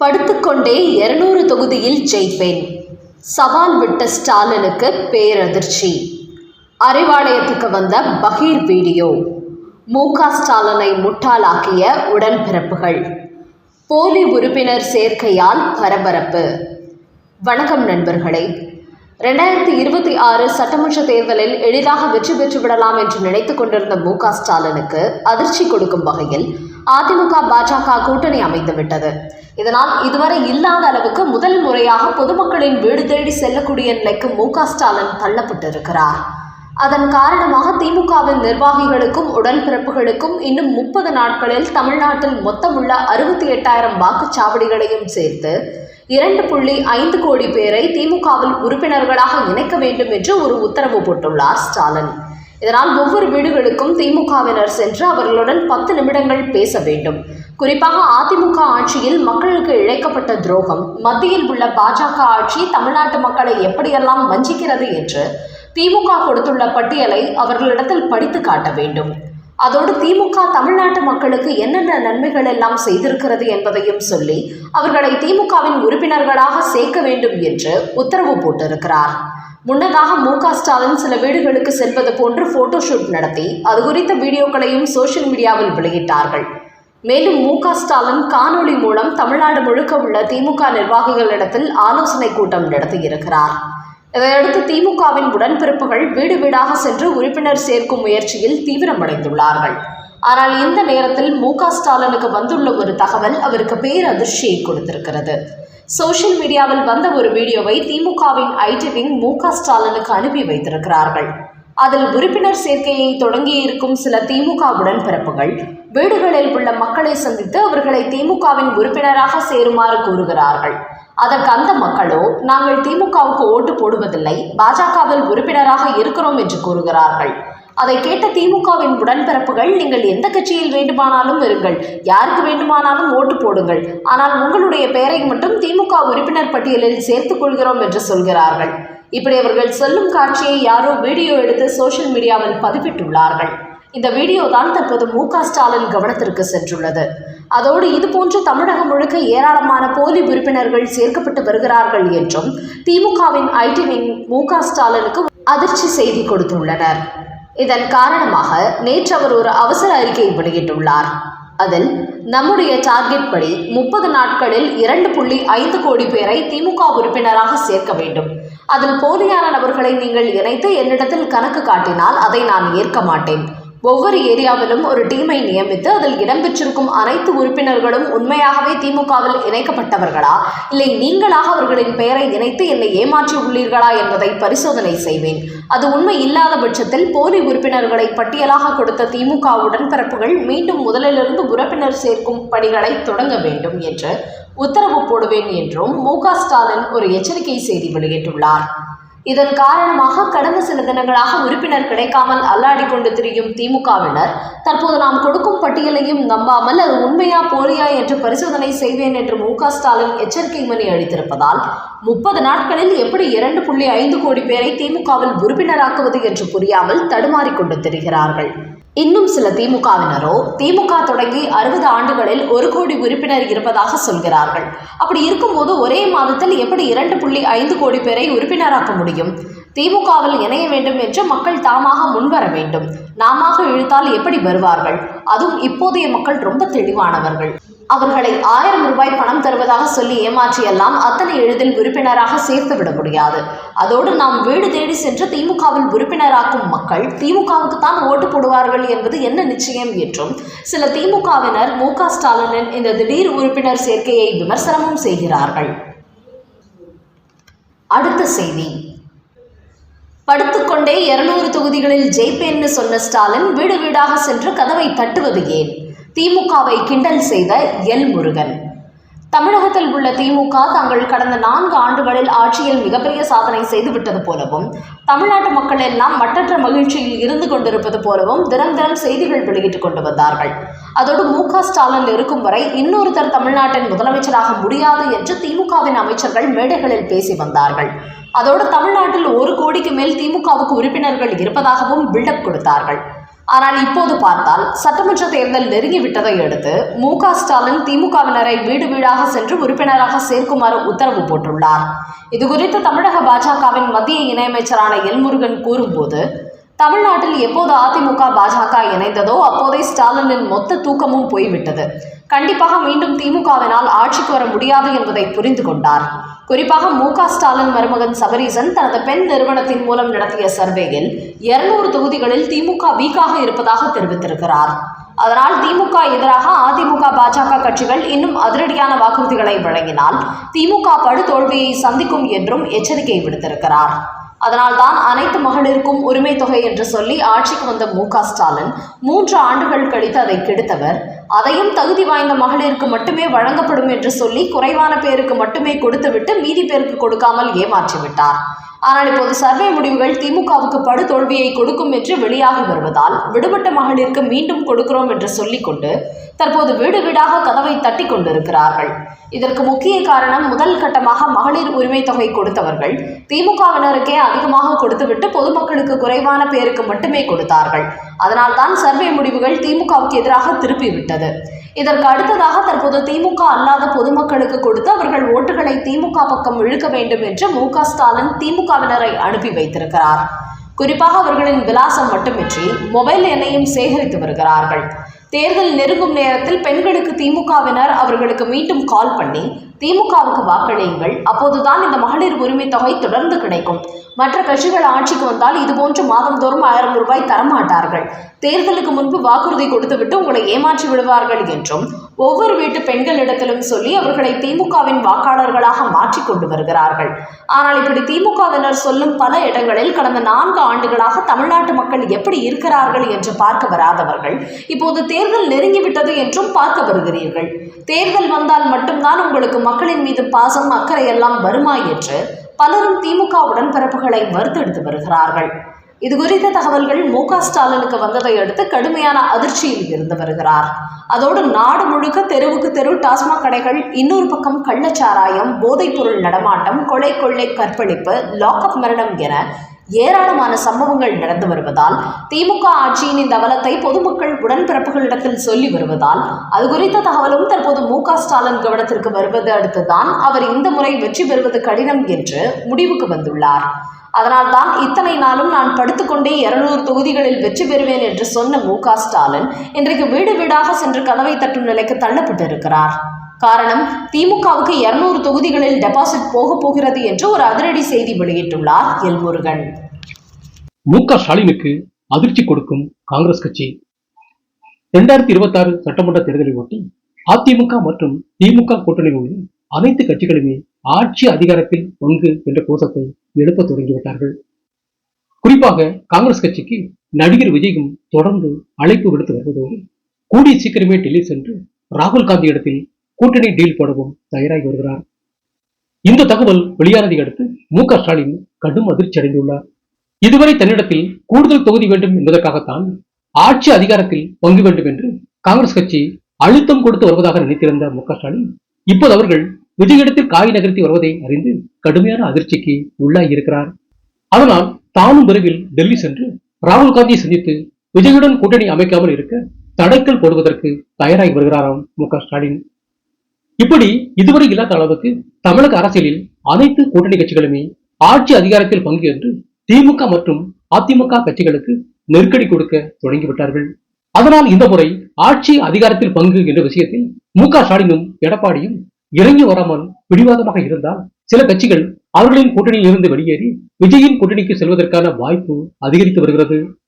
படுத்துக்கொண்டே இருநூறு தொகுதியில் ஜெயிப்பேன். சவால் விட்ட ஸ்டாலினுக்கு பேரதிர்ச்சி. அறிவாலயத்துக்கு வந்த பகீர் வீடியோ. மு க ஸ்டாலினை முட்டாளாக்கிய உடன்பிறப்புகள். போலி உறுப்பினர் சேர்க்கையால் பரபரப்பு. வணக்கம் நண்பர்களே. ரெண்டாயிரத்தி இருபத்தி ஆறு சட்டமன்ற தேர்தலில் எளிதாக வெற்றி பெற்று விடலாம் என்று நினைத்துக் கொண்டிருந்த மு க ஸ்டாலினுக்கு அதிர்ச்சி கொடுக்கும் வகையில் அதிமுக பாஜக கூட்டணி அமைந்துவிட்டது இதனால் இதுவரை இல்லாத அளவுக்கு முதல் முறையாக பொதுமக்களின் வீடு தேடி செல்லக்கூடிய நிலைக்கு மு க ஸ்டாலின் தள்ளப்பட்டிருக்கிறார். அதன் காரணமாக திமுகவின் நிர்வாகிகளுக்கும் உடன்பிறப்புகளுக்கும் இன்னும் முப்பது நாட்களில் தமிழ்நாட்டில் மொத்தமுள்ள அறுபத்தி எட்டாயிரம் வாக்குச்சாவடிகளையும் சேர்த்து இரண்டு புள்ளி ஐந்து கோடி பேரை திமுகவில் உறுப்பினர்களாக இணைக்க வேண்டும் என்று ஒரு உத்தரவு போட்டுள்ளார் ஸ்டாலின். இதனால் ஒவ்வொரு வீடுகளுக்கும் திமுகவினர் சென்று அவர்களுடன் பத்து நிமிடங்கள் பேச வேண்டும். குறிப்பாக அதிமுக ஆட்சியில் மக்களுக்கு இழைக்கப்பட்ட துரோகம் மத்தியில் உள்ள பாஜக ஆட்சி தமிழ்நாட்டு மக்களை எப்படியெல்லாம் வஞ்சிக்கிறது என்று திமுக கொடுத்துள்ள பட்டியலை அவர்களிடத்தில் படித்து காட்ட வேண்டும். அதோடு திமுக தமிழ்நாட்டு மக்களுக்கு என்னென்ன நன்மைகள் எல்லாம் செய்திருக்கிறது என்பதையும் சொல்லி அவர்களை திமுகவின் உறுப்பினர்களாக சேர்க்க வேண்டும் என்று உத்தரவு போட்டிருக்கிறார். முன்னதாக மு க ஸ்டாலின் சில வீடுகளுக்கு செல்வது போன்று போட்டோஷூட் நடத்தி அது குறித்த வீடியோக்களையும் சோஷியல் மீடியாவில் வெளியிட்டார்கள். மேலும் மு க ஸ்டாலின் காணொளி மூலம் தமிழ்நாடு முழுக்க உள்ள திமுக நிர்வாகிகளிடத்தில் ஆலோசனை கூட்டம் நடத்தியிருக்கிறார். இதையடுத்து திமுகவின் உடன்பிறப்புகள் வீடு வீடாக சென்று உறுப்பினர் சேர்க்கும் முயற்சியில் தீவிரமடைந்துள்ளார்கள். ஆனால் இந்த நேரத்தில் மு ஸ்டாலினுக்கு வந்துள்ள ஒரு தகவல் அவருக்கு பேரதிர்ச்சியை கொடுத்திருக்கிறது. சோஷியல் மீடியாவில் வந்த ஒரு வீடியோவை திமுகவின் ஐடி விங் மு ஸ்டாலினுக்கு அனுப்பி வைத்திருக்கிறார்கள். அதில் உறுப்பினர் சேர்க்கையை தொடங்கியிருக்கும் சில திமுக உடன்பிறப்புகள் வீடுகளில் உள்ள மக்களை சந்தித்து அவர்களை திமுகவின் உறுப்பினராக சேருமாறு கூறுகிறார்கள். அதற்கு அந்த மக்களோ நாங்கள் திமுகவுக்கு ஓட்டு போடுவதில்லை பாஜகவில் உறுப்பினராக இருக்கிறோம் என்று கூறுகிறார்கள். அதை கேட்ட திமுகவின் உடன்பிறப்புகள் நீங்கள் எந்த கட்சியில் வேண்டுமானாலும் இருங்கள் யாருக்கு வேண்டுமானாலும் ஓட்டு போடுங்கள். ஆனால் உங்களுடைய பெயரை மட்டும் திமுக உறுப்பினர் பட்டியலில் சேர்த்துக் கொள்கிறோம் என்று சொல்கிறார்கள். இப்படி அவர்கள் சொல்லும் காட்சியை யாரோ வீடியோ எடுத்து சோஷியல் மீடியாவில் பதிவிட்டுள்ளார்கள். இந்த வீடியோ தான் தற்போது மு க ஸ்டாலின் கவனத்திற்கு சென்றுள்ளது. அதோடு இதுபோன்று தமிழகம் முழுக்க ஏராளமான போலி உறுப்பினர்கள் சேர்க்கப்பட்டு வருகிறார்கள் என்றும் திமுகவின் ஐடி விங் மு க ஸ்டாலினுக்கு அதிர்ச்சி செய்தி கொடுத்துள்ளனர். இதன் காரணமாக நேற்று அவர் ஒரு அவசர அறிக்கை வெளியிட்டுள்ளார். அதில் நம்முடைய டார்கெட் படி முப்பது நாட்களில் இரண்டு புள்ளி ஐந்து கோடி பேரை திமுக உறுப்பினராக சேர்க்க வேண்டும். அதில் போலியான நபர்களை நீங்கள் இணைத்து என்னிடத்தில் கணக்கு காட்டினால் அதை நான் ஏற்க மாட்டேன். ஒவ்வொரு ஏரியாவிலும் ஒரு டீமை நியமித்து அதில் இடம்பெற்றிருக்கும் அனைத்து உறுப்பினர்களும் உண்மையாகவே திமுகவில் இணைக்கப்பட்டவர்களா? இல்லை நீங்களாக அவர்களின் பெயரை இணைத்து என்னை ஏமாற்றி உள்ளீர்களா என்பதை பரிசோதனை செய்வேன். அது உண்மை இல்லாத பட்சத்தில் போலி உறுப்பினர்களை பட்டியலாக கொடுத்த திமுக உடன்பிறப்புகள் மீண்டும் முதலிலிருந்து உறுப்பினர் சேர்க்கும் பணிகளை தொடங்க வேண்டும் என்று உத்தரவு போடுவேன் என்றும் மு ஸ்டாலின் ஒரு எச்சரிக்கை செய்தி வெளியிட்டுள்ளார். இதன் காரணமாக கடந்த சில தினங்களாக உறுப்பினர் கிடைக்காமல் அல்லாடி கொண்டு திரியும் திமுகவினர் தற்போது நாம் கொடுக்கும் பட்டியலையும் நம்பாமல் அது உண்மையா போலியா என்று பரிசோதனை செய்வேன் என்று மு ஸ்டாலின் எச்சரிக்கை மணி அளித்திருப்பதால் முப்பது நாட்களில் எப்படி இரண்டு புள்ளி ஐந்து கோடி பேரை திமுகவில் உறுப்பினராக்குவது என்று புரியாமல் தடுமாறிக்கொண்டு திரிகிறார்கள். இன்னும் சில திமுகவினரோ திமுக தொடங்கி அறுபது ஆண்டுகளில் ஒரு கோடி உறுப்பினர் இருப்பதாக சொல்கிறார்கள். அப்படி இருக்கும்போது ஒரே மாதத்தில் எப்படி இரண்டு புள்ளி ஐந்து கோடி பேரை உறுப்பினராக்க முடியும்? திமுகவில் இணைய வேண்டும் என்று மக்கள் தாமாக முன்வர வேண்டும். நாம இழுத்தால் எப்படி வருவார்கள்? அதுவும் இப்போதைய மக்கள் ரொம்ப தெளிவானவர்கள். அவர்களை ஆயிரம் ரூபாய் பணம் தருவதாக சொல்லி ஏமாற்றியெல்லாம் அத்தனை எளிதில் உறுப்பினராக சேர்த்து விட முடியாது. அதோடு நாம் வீடு தேடி சென்று திமுகவில் உறுப்பினராக்கும் மக்கள் திமுகவுக்கு தான் ஓட்டு போடுவார்கள் என்பது என்ன நிச்சயம் என்றும் சில திமுகவினர் மு க ஸ்டாலினின் இந்த திடீர் உறுப்பினர் சேர்க்கையை விமர்சனமும் செய்கிறார்கள். அடுத்த செய்தி. படுத்துக்கொண்டே இருநூறு தொகுதிகளில் ஜெயிப்பேன்னு சொன்ன ஸ்டாலின் வீடு வீடாக சென்று கதவை தட்டுவது ஏன்? திமுகவை கிண்டல் செய்த எல் முருகன். தமிழகத்தில் உள்ள திமுக தாங்கள் கடந்த நான்கு ஆண்டுகளில் ஆட்சியில் மிகப்பெரிய சாதனை செய்துவிட்டது போலவும் தமிழ்நாட்டு மக்கள் எல்லாம் மட்டற்ற மகிழ்ச்சியில் இருந்து கொண்டிருப்பது போலவும் தினம் தினம் செய்திகள் வெளியிட்டுக் கொண்டு வந்தார்கள். அதோடு மு க ஸ்டாலின் இருக்கும் வரை இன்னொருத்தர் தமிழ்நாட்டின் முதலமைச்சராக முடியாது என்று திமுகவின் அமைச்சர்கள் மேடைகளில் பேசி வந்தார்கள். அதோடு தமிழ்நாட்டில் ஒரு கோடிக்கு மேல் திமுகவுக்கு உறுப்பினர்கள் இருப்பதாகவும் பில்டப் கொடுத்தார்கள். ஆனால் இப்போது பார்த்தால் சட்டமன்ற தேர்தல் நெருங்கிவிட்டதை அடுத்து மு க ஸ்டாலின் திமுகவினரை வீடு வீடாக சென்று உறுப்பினராக சேர்க்குமாறு உத்தரவு போட்டுள்ளார். இதுகுறித்து தமிழக பாஜகவின் மத்திய இணையமைச்சரான எல்முருகன் கூறும்போது தமிழ்நாட்டில் எப்போது அதிமுக பாஜக இணைந்ததோ அப்போதே ஸ்டாலினின் மொத்த தூக்கமும் போய்விட்டது. கண்டிப்பாக மீண்டும் திமுகவினால் ஆட்சிக்கு வர முடியாது என்பதை புரிந்து கொண்டார். குறிப்பாக மு க ஸ்டாலின் மருமகன் சபரீசன் தனது பெண் நிறுவனத்தின் மூலம் நடத்திய சர்வேயில் இருநூறு தொகுதிகளில் திமுக வீக்காக இருப்பதாக தெரிவித்திருக்கிறார். அதனால் திமுக எதிராக அதிமுக பாஜக கட்சிகள் இன்னும் அதிரடியான வாக்குறுதிகளை வழங்கினால் திமுக படுதோல்வியை சந்திக்கும் என்றும் எச்சரிக்கை விடுத்திருக்கிறார். அதனால்தான் அனைத்து மகளிருக்கும் உரிமை தொகை என்று சொல்லி ஆட்சிக்கு வந்த மு ஸ்டாலின் மூன்று ஆண்டுகள் கழித்து அதை கெடுத்தவர். அதையும் தகுதி வாய்ந்த மகளிருக்கு மட்டுமே வழங்கப்படும் என்று சொல்லி குறைவான பேருக்கு மட்டுமே கொடுத்துவிட்டு மீதி பேருக்கு கொடுக்காமல் ஏமாற்றிவிட்டார் ஆனால் இப்போது சர்வே முடிவுகள் திமுகவுக்கு படுதோல்வியை கொடுக்கும் என்று வெளியாகி வருவதால் விடுபட்ட மகளிருக்கு மீண்டும் கொடுக்கிறோம் என்று சொல்லிக்கொண்டு தற்போது வீடு வீடாக கதவை தட்டி கொண்டிருக்கிறார்கள். இதற்கு முக்கிய காரணம் முதல் கட்டமாக மகளிர் உரிமை தொகை கொடுத்தவர்கள் திமுகவினருக்கே அதிகமாக கொடுத்துவிட்டு பொதுமக்களுக்கு குறைவான பேருக்கு மட்டுமே கொடுத்தார்கள். அதனால்தான் சர்வே முடிவுகள் திமுகவுக்கு எதிராக திருப்பிவிட்டது. இதற்கு அடுத்ததாக தற்போது திமுக அல்லாத பொதுமக்களுக்கு கொடுத்து அவர்கள் ஓட்டுகளை திமுக பக்கம் இழுக்க வேண்டும் என்று மு க ஸ்டாலின் திமுகவினரை அனுப்பி வைத்திருக்கிறார். குறிப்பாக அவர்களின் விலாசம் மட்டுமின்றி மொபைல் எண்ணையும் சேகரித்து வருகிறார்கள். தேர்தல் நெருங்கும் நேரத்தில் பெண்களுக்கு திமுகவினர் அவர்களுக்கு மீண்டும் கால் பண்ணி திமுகவுக்கு வாக்களியுங்கள். அப்போதுதான் இந்த மகளிர் உரிமை தொகை தொடர்ந்து கிடைக்கும். மற்ற கட்சிகள் ஆட்சிக்கு வந்தால் இதுபோன்று மாதந்தோறும் ஆயிரம் ரூபாய் தரமாட்டார்கள். தேர்தலுக்கு முன்பு வாக்குறுதி கொடுத்துவிட்டு உங்களை ஏமாற்றி விடுவார்கள் என்றும் ஒவ்வொரு வீட்டு பெண்களிடத்திலும் சொல்லி அவர்களை திமுகவின் வாக்காளர்களாக மாற்றி கொண்டு வருகிறார்கள். ஆனால் இப்படி திமுகவினர் சொல்லும் பல இடங்களில் கடந்த நான்கு ஆண்டுகளாக தமிழ்நாட்டு மக்கள் எப்படி இருக்கிறார்கள் என்று பார்க்க வராதவர்கள் இப்போது தேர்தல் நெருங்கிவிட்டது என்றும் பார்க்க வருகிறீர்கள். தேர்தல் வந்தால் மட்டும்தான் உங்களுக்கு மக்களின் மீது பாசம் அக்கறை எல்லாம் வருமா என்று பலரும் திமுக உடன்பிறப்புகளை மறுத்தெடுத்து வருகிறார்கள். இது குறித்த தகவல்கள் மு க ஸ்டாலினுக்கு வந்ததை அடுத்து கடுமையான அதிர்ச்சியில் இருந்து வருகிறார். அதோடு நாடு முழுக்க தெருவுக்கு தெரு டாஸ்மாக் கடைகள் இன்னொரு பக்கம் கள்ளச்சாராயம் போதைப்பொருள் நடமாட்டம் கொலை கொள்ளை கற்பழிப்பு லாக்அப் மரணம் என ஏராளமான சம்பவங்கள் நடந்து வருவதால் திமுக ஆட்சியின் இந்த அவலத்தை பொதுமக்கள் உடன்பிறப்புகளிடத்தில் சொல்லி வருவதால் அது குறித்த தகவலும் தற்போது மு ஸ்டாலின் கவனத்திற்கு வருவது அடுத்துதான் அவர் இந்த முறை வெற்றி பெறுவது கடினம் என்று முடிவுக்கு வந்துள்ளார். அதனால்தான் இத்தனை நாளும் நான் படுத்துக்கொண்டே இருநூறு தொகுதிகளில் வெற்றி பெறுவேன் என்று சொன்ன மு ஸ்டாலின் இன்றைக்கு வீடு வீடாக சென்று கதவை தட்டும் நிலைக்கு தள்ளப்பட்டிருக்கிறார். காரணம் திமுகவுக்கு இருநூறு தொகுதிகளில் டெபாசிட் போக போகிறது என்று ஒரு அதிரடி செய்தி வெளியிட்டுள்ளார் எல்முருகன். மு க ஸ்டாலினுக்கு அதிர்ச்சி கொடுக்கும் காங்கிரஸ் கட்சி. இரண்டாயிரத்தி இருபத்தி ஆறு சட்டமன்ற தேர்தலை ஒட்டி அதிமுக மற்றும் திமுக கூட்டணியில் உள்ள அனைத்து கட்சிகளுமே ஆட்சி அதிகாரத்தில் பங்கு என்ற கோஷத்தை எழுப்ப தொடங்கிவிட்டார்கள் குறிப்பாக காங்கிரஸ் கட்சிக்கு நடிகர் விஜயும் தொடர்ந்து அழைப்பு விடுத்து வருவதோடு கூடிய சீக்கிரமே டெல்லி சென்று ராகுல் காந்தி இடத்தில் கூட்டணி டீல் போடவும் தயாராகி வருகிறார். இந்த தகவல் வெளியானதை அடுத்து மு க ஸ்டாலின் கடும் அதிர்ச்சி அடைந்துள்ளார். இதுவரை தன்னிடத்தில் கூடுதல் தொகுதி வேண்டும் என்பதற்காகத்தான் ஆட்சி அதிகாரத்தில் பங்கு வேண்டும் என்று காங்கிரஸ் கட்சி அழுத்தம் கொடுத்து வருவதாக நினைத்திருந்த மு க ஸ்டாலின் இப்போது அவர்கள் விஜயிடத்தில் காய் நகர்த்தி வருவதை அறிந்து கடுமையான அதிர்ச்சிக்கு உள்ளாகியிருக்கிறார் அதனால் தானும் விரைவில் டெல்லி சென்று ராகுல் காந்தியை சந்தித்து விஜயுடன் கூட்டணி அமைக்காமல் இருக்க தடைக்கல் போடுவதற்கு தயாராகி வருகிறாராம் மு க ஸ்டாலின். இப்படி இதுவரை இல்லாத அளவுக்கு தமிழக அரசியலில் அனைத்து கூட்டணி கட்சிகளுமே ஆட்சி அதிகாரத்தில் பங்கு என்று திமுக மற்றும் அதிமுக கட்சிகளுக்கு நெருக்கடி கொடுக்க தொடங்கிவிட்டார்கள் அதனால் இந்த முறை ஆட்சி அதிகாரத்தில் பங்கு என்ற விஷயத்தில் மு க ஸ்டாலினும் எடப்பாடியும் இறங்கி வராமல் பிடிவாதமாக இருந்தால் சில கட்சிகள் அவர்களின் கூட்டணியில் இருந்து வெளியேறி விஜயின் கூட்டணிக்கு செல்வதற்கான வாய்ப்பு அதிகரித்து வருகிறது.